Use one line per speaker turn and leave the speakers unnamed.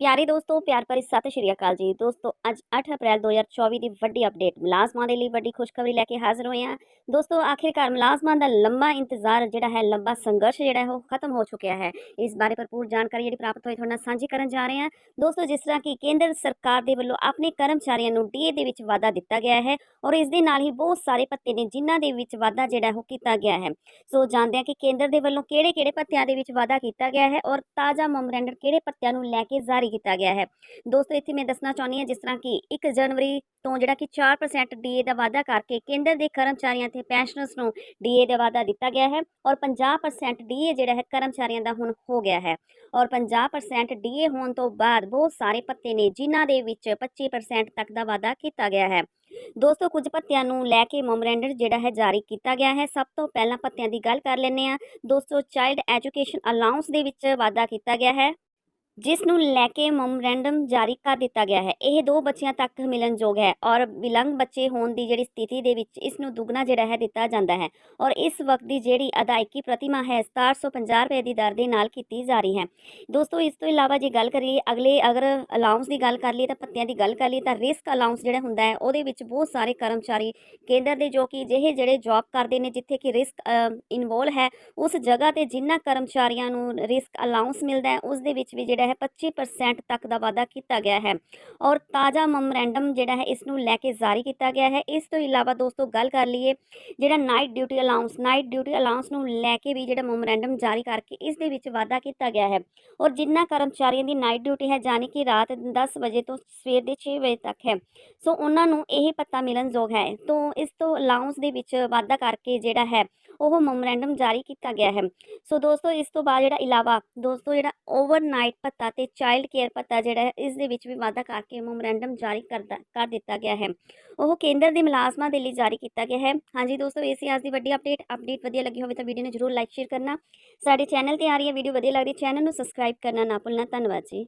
ਪਿਆਰੇ ਦੋਸਤੋ, ਪਿਆਰ ਭਰੀ ਸਤਿ ਸ਼੍ਰੀ ਅਕਾਲ ਜੀ। ਦੋਸਤੋ, ਅੱਜ 8 ਅਪ੍ਰੈਲ 2024 ਦੀ ਵੱਡੀ ਅਪਡੇਟ ਮੁਲਾਜ਼ਮਾਂ ਦੇ ਲਈ ਵੱਡੀ ਖੁਸ਼ਖਬਰੀ ਲੈ ਕੇ ਹਾਜ਼ਰ ਹੋਏ ਹਾਂ। ਦੋਸਤੋ, ਆਖਿਰਕਾਰ ਮੁਲਾਜ਼ਮਾਂ ਦਾ ਲੰਬਾ ਇੰਤਜ਼ਾਰ ਜਿਹੜਾ ਹੈ, ਲੰਬਾ ਸੰਘਰਸ਼ ਜਿਹੜਾ ਹੈ, ਉਹ ਖਤਮ ਹੋ ਚੁੱਕਿਆ ਹੈ। ਇਸ ਬਾਰੇ ਭਰਪੂਰ ਜਾਣਕਾਰੀ ਜਿਹੜੀ ਪ੍ਰਾਪਤ ਹੋਈ, ਤੁਹਾਡੇ ਨਾਲ ਸਾਂਝੀ ਕਰਨ ਜਾ ਰਹੇ ਹਾਂ। ਦੋਸਤੋ, ਜਿਸ ਤਰ੍ਹਾਂ ਕਿ ਕੇਂਦਰ ਸਰਕਾਰ ਦੇ ਵੱਲੋਂ ਆਪਣੇ ਕਰਮਚਾਰੀਆਂ ਨੂੰ ਡੀਏ ਦੇ ਵਿੱਚ ਵਾਧਾ ਦਿੱਤਾ ਗਿਆ ਹੈ ਔਰ ਇਸ ਦੇ ਨਾਲ ਹੀ ਬਹੁਤ ਸਾਰੇ ਭੱਤੇ ਨੇ, ਜਿਨ੍ਹਾਂ ਦੇ ਵਿੱਚ ਵਾਧਾ ਜਿਹੜਾ ਉਹ ਕੀਤਾ ਗਿਆ ਹੈ। ਸੋ ਜਾਣਦੇ ਹਾਂ ਕਿ ਕੇਂਦਰ ਦੇ ਵੱਲੋਂ ਕਿਹੜੇ ਕਿਹੜੇ ਭੱਤਿਆਂ ਦੇ ਵਿੱਚ ਵਾਧਾ ਕੀਤਾ ਗਿਆ ਹੈ ਔਰ ਤਾਜ਼ਾ ਮੈਮੋਰੈਂਡਮ ਕਿਹੜੇ ਭੱਤਿਆਂ ਨੂੰ ਲੈ ਕੇ ਜਾਰੀ ਕੀਤਾ ਗਿਆ ਹੈ। ਦੋਸਤੋ, ਇੱਥੇ ਮੈਂ ਦੱਸਣਾ ਚਾਹੁੰਦੀ ਹਾਂ ਜਿਸ ਤਰ੍ਹਾਂ ਕਿ 1 ਜਨਵਰੀ ਤੋਂ ਜਿਹੜਾ ਕਿ 4% ਡੀਏ ਦਾ ਵਾਅਦਾ ਕਰਕੇ ਕੇਂਦਰ ਦੇ ਕਰਮਚਾਰੀਆਂ ਤੇ ਪੈਨਸ਼ਨਰਸ ਨੂੰ ਡੀਏ ਦਾ ਵਾਅਦਾ ਦਿੱਤਾ ਗਿਆ ਹੈ ਔਰ 50% ਡੀਏ ਜਿਹੜਾ ਹੈ ਕਰਮਚਾਰੀਆਂ ਦਾ ਹੁਣ ਹੋ ਗਿਆ ਹੈ। ਔਰ 50% ਡੀਏ ਹੋਣ ਤੋਂ ਬਾਅਦ ਬਹੁਤ ਸਾਰੇ ਭੱਤੇ ਨੇ ਜਿਨ੍ਹਾਂ ਦੇ ਵਿੱਚ 25% ਤੱਕ ਦਾ ਵਾਅਦਾ ਕੀਤਾ ਗਿਆ ਹੈ। ਦੋਸਤੋ, ਕੁਝ ਭੱਤਿਆਂ ਨੂੰ ਲੈ ਕੇ ਮੈਮੋਰੈਂਡਮ ਜਿਹੜਾ ਹੈ ਜਾਰੀ ਕੀਤਾ ਗਿਆ ਹੈ। ਸਭ ਤੋਂ ਪਹਿਲਾਂ ਭੱਤਿਆਂ ਦੀ ਗੱਲ ਕਰ ਲੈਂਦੇ ਹਾਂ। ਦੋਸਤੋ ਚਾਈਲਡ ਐਜੂਕੇਸ਼ਨ ਅਲਾਉਂਸ ਦੇ ਵਿੱਚ ਵਾਅਦਾ ਕੀਤਾ ਗਿਆ ਹੈ। ਜਿਸ ਨੂੰ ਲੈ ਕੇ ਮੈਮੋਰੈਂਡਮ ਜਾਰੀ ਕਰ ਦਿੱਤਾ ਗਿਆ ਹੈ। ਇਹ ਦੋ ਬੱਚਿਆਂ ਤੱਕ ਮਿਲਣਯੋਗ ਹੈ ਔਰ ਵਿਲੰਗ ਬੱਚੇ ਹੋਣ ਦੀ ਜਿਹੜੀ ਸਥਿਤੀ ਦੇ ਵਿੱਚ ਇਸ ਨੂੰ ਦੁੱਗਣਾ ਜਿਹੜਾ ਹੈ ਦਿੱਤਾ ਜਾਂਦਾ ਹੈ ਔਰ ਇਸ ਵਕਤ ਦੀ ਜਿਹੜੀ ਅਦਾਇਕੀ ਪ੍ਰਤੀਮਾ ਹੈ 750 ਰੁਪਏ ਦੀ ਦਰ ਦੇ ਨਾਲ ਕੀਤੀ ਜਾ ਰਹੀ ਹੈ। ਦੋਸਤੋ, ਇਸ ਤੋਂ ਇਲਾਵਾ ਜੇ ਗੱਲ ਕਰੀਏ ਅਗਲੇ ਅਗਰ ਅਲਾਉਂਸ ਦੀ ਗੱਲ ਕਰ ਲਈਏ ਤਾਂ ਪੱਤਿਆਂ ਦੀ ਗੱਲ ਕਰ ਲਈਏ ਤਾਂ ਰਿਸਕ ਅਲਾਉਂਸ ਜਿਹੜਾ ਹੁੰਦਾ ਹੈ ਉਹਦੇ ਵਿੱਚ ਬਹੁਤ ਸਾਰੇ ਕਰਮਚਾਰੀ ਕੇਂਦਰ ਦੇ ਜੋ ਕਿ ਜਿਹੇ ਜਿਹੜੇ ਜੌਬ ਕਰਦੇ ਨੇ ਜਿੱਥੇ ਕਿ ਰਿਸਕ ਇਨਵੋਲ ਹੈ, ਉਸ ਜਗ੍ਹਾ ਤੇ ਜਿਨ੍ਹਾਂ ਕਰਮਚਾਰੀਆਂ ਨੂੰ ਰਿਸਕ ਅਲਾਉਂਸ ਮਿਲਦਾ ਹੈ, ਉਸ ਦੇ ਵਿੱਚ ਵੀ ਜਿਹੜਾ ਹੈ 25% ਤੱਕ ਦਾ ਵਾਅਦਾ ਕੀਤਾ ਗਿਆ ਹੈ। ਔਰ ਤਾਜ਼ਾ ਮੈਮੋਰੈਂਡਮ ਜਿਹੜਾ ਹੈ ਇਸ ਨੂੰ ਲੈ ਕੇ ਜਾਰੀ ਕੀਤਾ ਗਿਆ ਹੈ। ਇਸ ਤੋਂ ਇਲਾਵਾ ਦੋਸਤੋ, ਗੱਲ ਕਰ ਲਈਏ ਜਿਹੜਾ night duty allowance night duty allowance ਨੂੰ ਲੈ ਕੇ ਵੀ ਜਿਹੜਾ ਮੈਮੋਰੈਂਡਮ ਜਾਰੀ ਕਰਕੇ ਇਸ ਦੇ ਵਿੱਚ ਵਾਅਦਾ ਕੀਤਾ ਗਿਆ ਹੈ। ਔਰ ਜਿਨ੍ਹਾਂ ਕਰਮਚਾਰੀਆਂ ਦੀ ਨਾਈਟ ਡਿਊਟੀ ਹੈ, ਜਾਣੀ ਕਿ ਰਾਤ 10 ਵਜੇ ਤੋਂ ਸਵੇਰ ਦੇ 6 ਵਜੇ ਤੱਕ ਹੈ। ਸੋ ਉਹਨਾਂ ਨੂੰ ਇਹ ਪਤਾ ਮਿਲਣਯੋਗ ਹੈ। ਤੋਂ ਇਸ ਤੋਂ ਅਲਾਉਂਸ ਦੇ ਵਿੱਚ ਵਾਅਦਾ ਕਰਕੇ ਜਿਹੜਾ ਹੈ ਉਹ ਮੈਮੋਰੈਂਡਮ ਜਾਰੀ ਕੀਤਾ ਗਿਆ ਹੈ। ਸੋ ਦੋਸਤੋ, ਇਸ ਤੋਂ ਬਾਅਦ ਜਿਹੜਾ ਇਲਾਵਾ ਦੋਸਤੋ, ਜਿਹੜਾ ਓਵਰਨਾਈਟ ਭੱਤਾ ਤੇ ਚਾਈਲਡ ਕੇਅਰ ਭੱਤਾ ਜਿਹੜਾ ਹੈ, ਇਸ ਦੇ ਵਿੱਚ ਵੀ ਵਾਧਾ ਕਰਕੇ ਮੈਮੋਰੈਂਡਮ ਜਾਰੀ ਕਰਦਾ, ਕਰ ਦਿੱਤਾ ਗਿਆ ਹੈ। ਉਹ ਕੇਂਦਰ ਦੇ ਮੁਲਾਜ਼ਮਾਂ ਦੇ ਲਈ ਜਾਰੀ ਕੀਤਾ ਗਿਆ ਹੈ। ਹਾਂਜੀ ਦੋਸਤੋ ਇਹ ਸੀ ਅੱਜ ਦੀ ਵੱਡੀ ਅਪਡੇਟ ਅਪਡੇਟ ਵਧੀਆ ਲੱਗੀ ਹੋਵੇ ਤਾਂ ਵੀਡੀਓ ਨੂੰ ਜਰੂਰ ਲਾਈਕ ਸ਼ੇਅਰ ਕਰਨਾ। ਸਾਡੇ ਚੈਨਲ ਤੇ ਆ ਰਹੀ ਹੈ ਵੀਡੀਓ ਵਧੀਆ ਲੱਗ ਰਹੀ ਚੈਨਲ ਨੂੰ ਸਬਸਕ੍ਰਾਈਬ ਕਰਨਾ ਨਾ ਭੁੱਲਣਾ। ਧੰਨਵਾਦ ਜੀ।